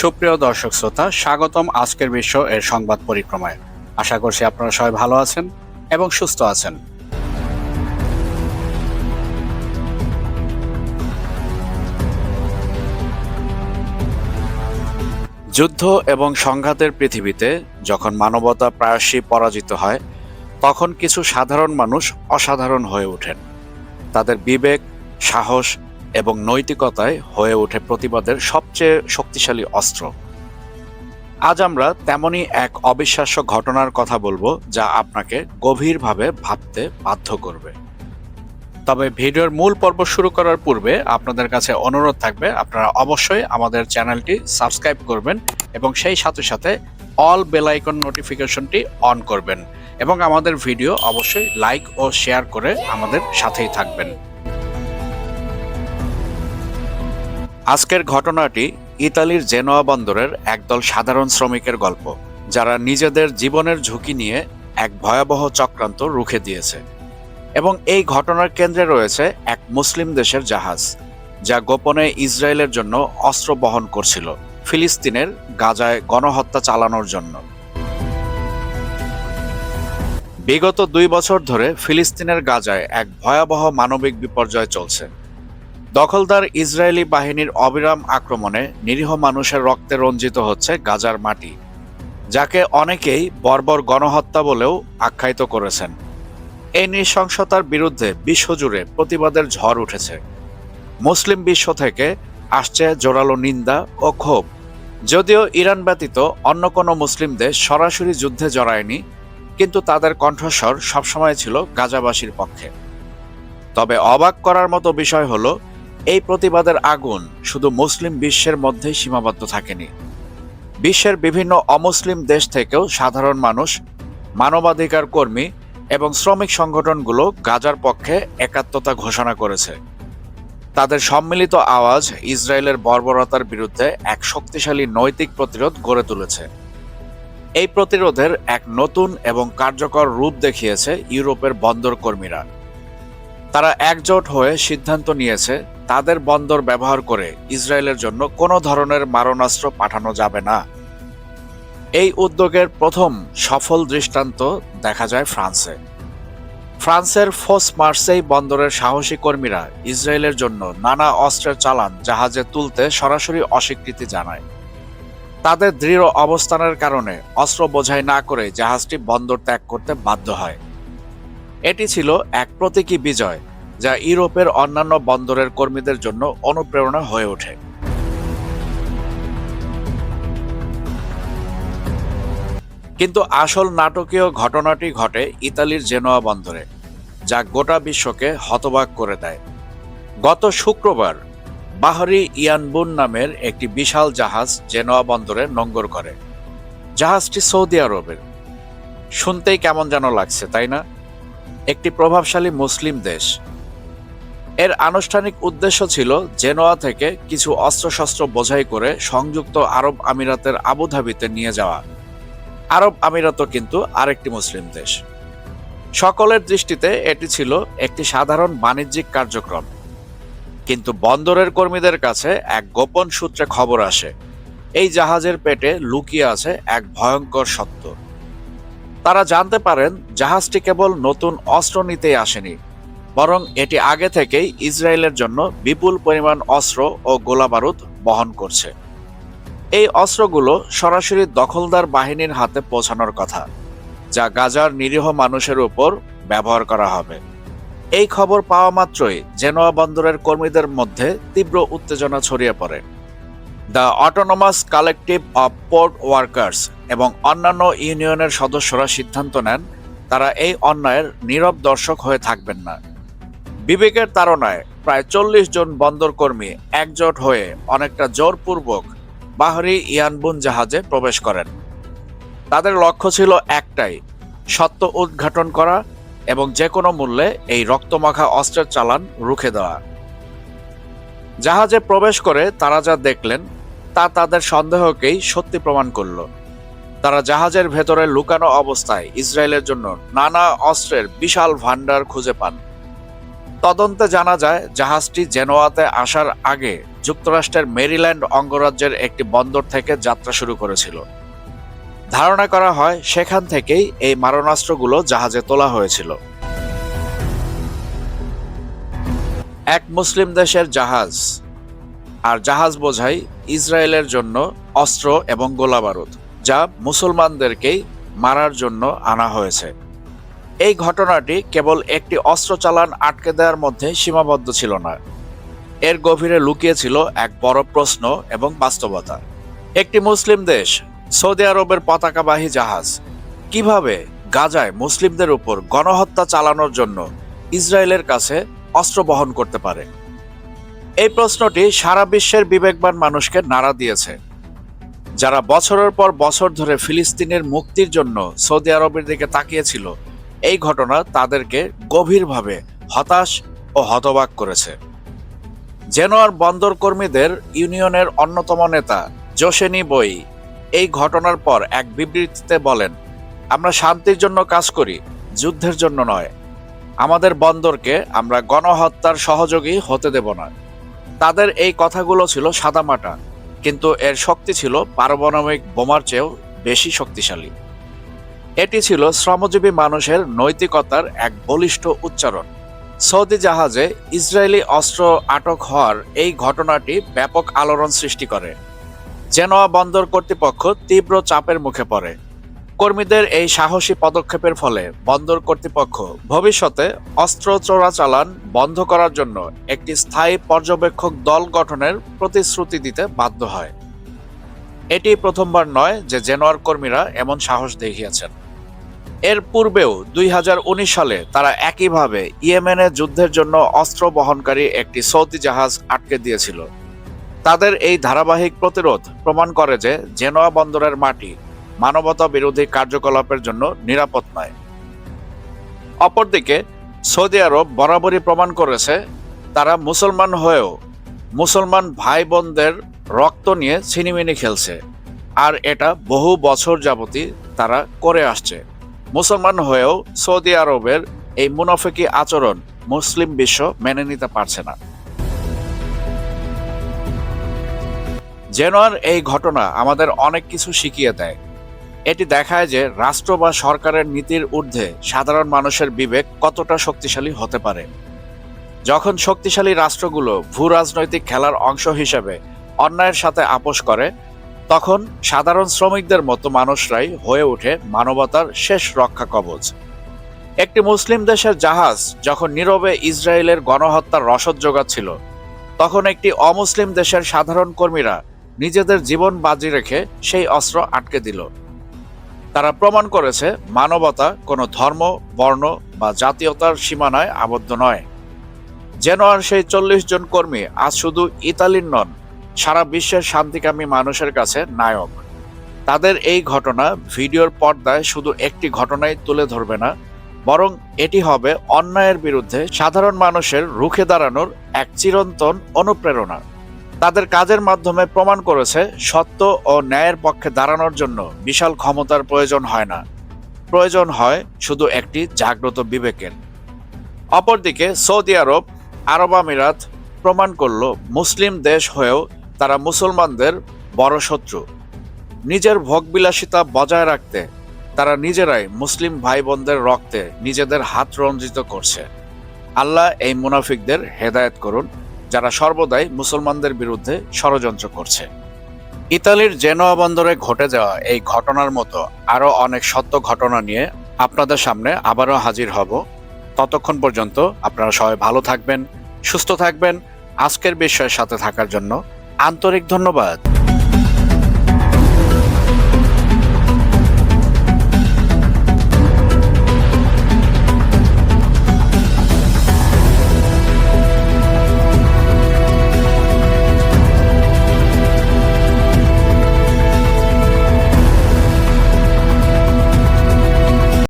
সুপ্রিয় দর্শক শ্রোতা, স্বাগতম আজকের বিশ্ব এর সংবাদ পরিক্রমায়। আশা করছি আপনারা সবাই ভালো আছেন এবং সুস্থ আছেন। যুদ্ধ এবং সংঘাতের পৃথিবীতে যখন মানবতা প্রায়শই পরাজিত হয়, তখন কিছু সাধারণ মানুষ অসাধারণ হয়ে ওঠেন। তাদের বিবেক, সাহস এবং নৈতিকতায় হয়ে ওঠে প্রতিবাদের সবচেয়ে শক্তিশালী অস্ত্র। আজ আমরা তেমনই এক অবিশ্বাস্য ঘটনার কথা বলব যা আপনাকে গভীরভাবে ভাবতে বাধ্য করবে। তবে ভিডিওর মূল পর্ব শুরু করার পূর্বে আপনাদের কাছে অনুরোধ থাকবে, আপনারা অবশ্যই আমাদের চ্যানেলটি সাবস্ক্রাইব করবেন এবং সেই সাথে সাথে অল বেল আইকন নোটিফিকেশনটি অন করবেন এবং আমাদের ভিডিও অবশ্যই লাইক ও শেয়ার করে আমাদের সাথেই থাকবেন। আজকের ঘটনাটি ইতালির জেনোয়া বন্দরের একদল সাধারণ শ্রমিকের গল্প, যারা নিজেদের জীবনের ঝুঁকি নিয়ে এক ভয়াবহ চক্রান্ত রুখে দিয়েছে। এবং এই ঘটনার কেন্দ্রে রয়েছে এক মুসলিম দেশের জাহাজ, যা গোপনে ইসরায়েলের জন্য অস্ত্র বহন করছিল ফিলিস্তিনের গাজায় গণহত্যা চালানোর জন্য। বিগত দুই বছর ধরে ফিলিস্তিনের গাজায় এক ভয়াবহ মানবিক বিপর্যয় চলছে। দখলদার ইসরায়েলি বাহিনীর অবিরাম আক্রমণে নিরীহ মানুষের রক্তে রঞ্জিত হচ্ছে গাজার মাটি, যাকে অনেকেই বর্বর গণহত্যা বলেও আখ্যায়িত করেছেন। এই নৃশংসতার বিরুদ্ধে বিশ্বজুড়ে প্রতিবাদের ঝড় উঠেছে। মুসলিম বিশ্ব থেকে আসছে জোরালো নিন্দা ও ক্ষোভ। যদিও ইরান ব্যতীত অন্য কোনো মুসলিম দেশ সরাসরি যুদ্ধে জড়ায়নি, কিন্তু তাদের কণ্ঠস্বর সবসময় ছিল গাজাবাসীর পক্ষে। তবে অবাক করার মতো বিষয় হলো এই প্রতিবাদের আগুন শুধু মুসলিম বিশ্বের মধ্যেই সীমাবদ্ধ থাকেনি। বিশ্বের বিভিন্ন অমুসলিম দেশ থেকেও সাধারণ মানুষ, মানবাধিকার কর্মী এবং শ্রমিক সংগঠনগুলো গাজার পক্ষে একাত্মতা ঘোষণা করেছে। তাদের সম্মিলিত আওয়াজ ইসরায়েলের বর্বরতার বিরুদ্ধে এক শক্তিশালী নৈতিক প্রতিরোধ গড়ে তুলেছে। এই প্রতিরোধের এক নতুন এবং কার্যকর রূপ দেখিয়েছে ইউরোপের বন্দর কর্মীরা। তারা একজোট হয়ে সিদ্ধান্ত নিয়েছে তাদের বন্দর ব্যবহার করে ইসরায়েলের জন্য কোনো ধরনের মারণাস্ত্র পাঠানো যাবে না। এই উদ্যোগের প্রথম সফল দৃষ্টান্ত দেখা যায় ফ্রান্সে। ফ্রান্সের ফোস মার্সেই বন্দরের সাহসী কর্মীরা ইসরায়েলের জন্য নানা অস্ত্রের চালান জাহাজে তুলতে সরাসরি অস্বীকৃতি জানায়। তাদের দৃঢ় অবস্থানের কারণে অস্ত্র বোঝাই না করে জাহাজটি বন্দর ত্যাগ করতে বাধ্য হয়। এটি ছিল এক প্রতীকী বিজয় যা ইউরোপের অন্যান্য বন্দরের কর্মীদের জন্য অনুপ্রেরণা হয়ে ওঠে। কিন্তু আসল নাটকীয় ঘটনাটি ঘটে ইতালির জেনোয়া বন্দরে, যা গোটা বিশ্বকে হতবাক করে দেয়। গত শুক্রবার, বাহরি ইয়ানবুন নামের একটি বিশাল জাহাজ জেনোয়া বন্দরে নঙ্গর করে। জাহাজটি সৌদি আরবের। শুনতেই কেমন যেন লাগছে, তাই না? একটি প্রভাবশালী মুসলিম দেশ। এর আনুষ্ঠানিক উদ্দেশ্য ছিল জেনোয়া থেকে কিছু অস্ত্রশস্ত্র বোঝাই করে সংযুক্ত আরব আমিরাতের আবুধাবিতে নিয়ে যাওয়া। আরব আমিরাতও কিন্তু আরেকটি মুসলিম দেশ। সকলের দৃষ্টিতে এটি ছিল একটি সাধারণ বাণিজ্যিক কার্যক্রম। কিন্তু বন্দরের কর্মীদের কাছে এক গোপন সূত্রে খবর আসে, এই জাহাজের পেটে লুকিয়ে আছে এক ভয়ঙ্কর সত্য। তারা জানতে পারেন জাহাজটি কেবল নতুন অস্ত্র নিতেই আসেনি বরং এটি আগে থেকেই ইসরায়েলের জন্য বিপুল পরিমাণ অস্ত্র ও গোলাবারুদ বহন করছে। এই অস্ত্রগুলো সরাসরি দখলদার বাহিনীর হাতে পৌঁছানোর কথা, যা গাজার নিরীহ মানুষের উপর ব্যবহার করা হবে। এই খবর পাওয়া মাত্রই জেনোয়া বন্দরের কর্মীদের মধ্যে তীব্র উত্তেজনা ছড়িয়ে পড়ে। The autonomous collective of port workers এবং অন্যান্য ইউনিয়নের সদস্যরা সিদ্ধান্ত নেন, তারা এই অন্যায়ের নীরব দর্শক হয়ে থাকবেন না। বিবেকের তাড়নায় প্রায় চল্লিশ জন বন্দর কর্মী একজোট হয়ে অনেকটা জোরপূর্বক বাহরি ইয়ানবুন জাহাজে প্রবেশ করেন। তাদের লক্ষ্য ছিল একটাই, সত্য উদ্ঘাটন করা এবং যে কোনো মূল্যে এই রক্তমাখা অস্ত্রের চালান রুখে দেওয়া। জাহাজে প্রবেশ করে তারা যা দেখলেন, তা তাদের সন্দেহকেই সত্যি প্রমাণ করল। তারা জাহাজের ভেতরে লুকানো অবস্থায় ইসরায়েলের জন্য নানা অস্ত্রের বিশাল ভাণ্ডার খুঁজে পান। তদন্তে জানা যায়, জাহাজটি জেনোয়াতে আসার আগে যুক্তরাষ্ট্রের মেরিল্যান্ড অঙ্গরাজ্যের একটি বন্দর থেকে যাত্রা শুরু করেছিল। ধারণা করা হয়, সেখান থেকেই এই মারণাস্ত্রগুলো জাহাজে তোলা হয়েছিল। এক মুসলিম দেশের জাহাজ, আর জাহাজ বোঝাই ইসরায়েলের জন্য অস্ত্র এবং গোলাবারুদ, যা মুসলমানদেরকেই মারার জন্য আনা হয়েছে। এই ঘটনাটি কেবল একটি অস্ত্র চালান আটকে দেওয়ার মধ্যে সীমাবদ্ধ ছিল না। এর গভীরে লুকিয়েছিল এক বড় প্রশ্ন এবং বাস্তবতা। একটি মুসলিম দেশ, সৌদি আরবের পতাকাবাহী জাহাজ, কীভাবে গাজায় মুসলিমদের উপর গণহত্যা চালানোর জন্য ইসরায়েলের কাছে অস্ত্র বহন করতে পারে? এই প্রশ্নটি সারা বিশ্বের বিবেকবান মানুষকে নাড়া দিয়েছে। যারা বছরের পর বছর ধরে ফিলিস্তিনের মুক্তির জন্য সৌদি আরবের দিকে তাকিয়েছিল এই ঘটনা তাদেরকে গভীরভাবে হতাশ ও হতবাক করেছে। জেনোয়ার বন্দর কর্মীদের ইউনিয়নের অন্যতম নেতা জোসেনি বই এই ঘটনার পর এক বিবৃতিতে বলেন, আমরা শান্তির জন্য কাজ করি, যুদ্ধের জন্য নয়। আমাদের বন্দরকে আমরা গণহত্যার সহযোগী হতে দেব না। তাদের এই কথাগুলো ছিল সাদামাটা, কিন্তু এর শক্তি ছিল পারমাণবিক বোমার চেয়েও বেশি শক্তিশালী। এটি ছিল শ্রমজীবী মানুষের নৈতিকতার এক বলিষ্ঠ উচ্চারণ। সৌদি জাহাজে ইসরায়েলি অস্ত্র আটক হওয়ার এই ঘটনাটি ব্যাপক আলোড়ন সৃষ্টি করে। জেনোয়া বন্দর কর্তৃপক্ষ তীব্র চাপের মুখে পড়ে। কর্মীদের এই সাহসী পদক্ষেপের ফলে বন্দর কর্তৃপক্ষ ভবিষ্যতে অস্ত্র চোরাচালান বন্ধ করার জন্য একটি স্থায়ী পর্যবেক্ষক দল গঠনের প্রতিশ্রুতি দিতে বাধ্য হয়। এটি প্রথমবার নয় যে জেনোয়ার কর্মীরা এমন সাহস দেখিয়েছেন। এর পূর্বেও দুই হাজার উনিশ সালে তারা একইভাবে ইয়েমেনে যুদ্ধের জন্য অস্ত্র বহনকারী একটি সৌদি জাহাজ আটকে দিয়েছিল। তাদের এই ধারাবাহিক প্রতিরোধ প্রমাণ করে যে জেনোয়া বন্দরের মাটি মানবতা বিরোধী কার্যকলাপের জন্য নিরাপদ নয়। অপরদিকে, সৌদি আরব বরাবরই প্রমাণ করেছে, তারা মুসলমান হয়েও মুসলমান ভাই বোনদের রক্ত নিয়ে ছিনিমিনি খেলছে। আর এটা বহু বছর যাবতী তারা করে আসছে। মুসলমান হয়েও সৌদি আরবের এই মুনাফিকি আচরণ মুসলিম বিশ্ব মেনে নিতে পারছে না। জেনোয়ার এই ঘটনা আমাদের অনেক কিছু শিখিয়ে দেয়। এটি দেখায় যে রাষ্ট্র বা সরকারের নীতির ঊর্ধ্বে সাধারণ মানুষের বিবেক কতটা শক্তিশালী হতে পারে। যখন শক্তিশালী রাষ্ট্রগুলো ভূ রাজনৈতিক খেলার অংশ হিসেবে অন্যায়ের সাথে আপোষ করে, তখন সাধারণ শ্রমিকদের মতো মানুষরাই হয়ে ওঠে মানবতার শেষ রক্ষা কবচ। একটি মুসলিম দেশের জাহাজ যখন নীরবে ইসরায়েলের গণহত্যার রসদ যোগাচ্ছিল, তখন একটি অমুসলিম দেশের সাধারণ কর্মীরা নিজেদের জীবন বাজি রেখে সেই অস্ত্র আটকে দিল। তারা প্রমাণ করেছে মানবতা কোনো ধর্ম, বর্ণ বা জাতীয়তার সীমানায় আবদ্ধ নয়। জেনোয়ার সেই চল্লিশ জন কর্মী আজ শুধু ইতালির নন সারা বিশ্বের শান্তিকামী মানুষের কাছে নায়ক। তাদের এই ঘটনা ভিডিওর পর্দায় শুধু একটি ঘটনাই তুলে ধরবে না, বরং এটি হবে অন্যায়ের বিরুদ্ধে সাধারণ মানুষের রুখে দাঁড়ানোর এক চিরন্তন অনুপ্রেরণা। তাদের কাজের মাধ্যমে প্রমাণ করেছে সত্য ও ন্যায়ের পক্ষে দাঁড়ানোর জন্য বিশাল ক্ষমতার প্রয়োজন হয় না। প্রয়োজন হয় শুধু একটি জাগ্রত বিবেকের। অপরদিকে সৌদি আরব আরব আমিরাত প্রমাণ করল মুসলিম দেশ হয়েও তারা মুসলমানদের বড় শত্রু। নিজের ভোগবিলাসিতা বজায় রাখতে তারা নিজেরাই মুসলিম ভাই বোনদের রক্তে নিজেদের হাত রঞ্জিত করছে। আল্লাহ এই মুনাফিকদের হেদায়েত করুন, যারা সর্বদাই মুসলমানদের বিরুদ্ধে ষড়যন্ত্র করছে। ইতালির জেনোয়া বন্দরে ঘটে যাওয়া এই ঘটনার মতো আরও অনেক সত্য ঘটনা নিয়ে আপনাদের সামনে আবারও হাজির হব। ততক্ষণ পর্যন্ত আপনারা সবাই ভালো থাকবেন, সুস্থ থাকবেন, আজকের বিষয়ের সাথে থাকার জন্য আন্তরিক ধন্যবাদ।